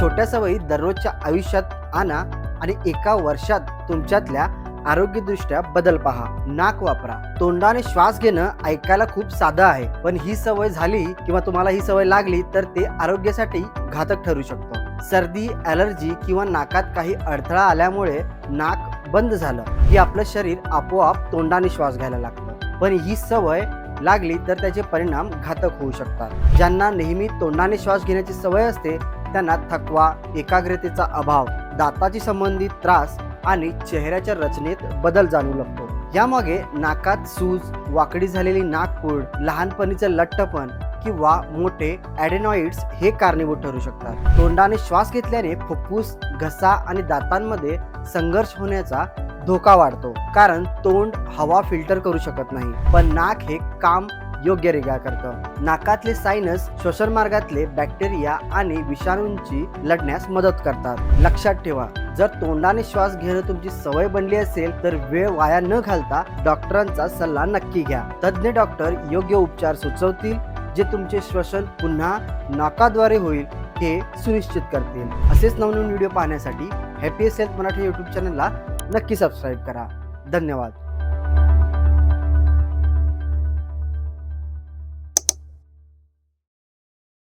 छोट्या सवयी दररोजच्या आयुष्यात आणा आणि एका वर्षात तुमच्यातल्या आरोग्यदृष्ट्या बदल पहा. नाक वापरा. तोंडाने श्वास घेणं ऐकायला खूप साधं आहे. पण ही सवय झाली किंवा तुम्हाला ही सवय लागली तर ते आरोग्यासाठी घातक ठरू शकतं. सर्दी ॲलर्जी किंवा नाकात काही अडथळा आल्यामुळे नाक बंद झालं की आपलं शरीर आपोआप तोंडाने श्वास घ्यायला लागतं. पण ही सवय लागली तर त्याचे परिणाम घातक होऊ शकतात. ज्यांना नेहमी तोंडाने श्वास घेण्याची सवय असते त्यांना थकवा एकाग्रतेचा अभाव दाताची संबंधित त्रास आणि चेहऱ्याच्या रचनेत बदल जाणू लागतो. यामागे नाकात सूज वाकडी झालेली नाकपूड लहानपणीचं लठ्ठपण किंवा मोठे ॲडेनॉइड्स हे कारणीभूत ठरू शकतात. तोंडाने श्वास घेतल्याने फुफ्फुस घसा आणि दातांमध्ये संघर्ष होण्याचा धोका वाढतो कारण तोंड हवा फिल्टर करू शकत नाही. पण नाक हे काम योग्यरित्या करतं. नाकातले सायनस श्वसन मार्गातले बॅक्टेरिया आणि विषाणूंची लढण्यास मदत करतात. लक्षात ठेवा जर तोंडाने श्वास घेणं तुमची सवय बनली असेल तर वेळ वाया न घालता डॉक्टरांचा सल्ला नक्की घ्या. तज्ज्ञ डॉक्टर योग्य उपचार सुचवतील जे तुमचे श्वसन पुन्हा नाकाद्वारे होईल हे सुनिश्चित करतील. असेच नवनवीन व्हिडिओ पाहण्यासाठी हॅपी हेल्थ मराठी यूट्यूब चॅनलला नक्की सबस्क्राईब करा. धन्यवाद.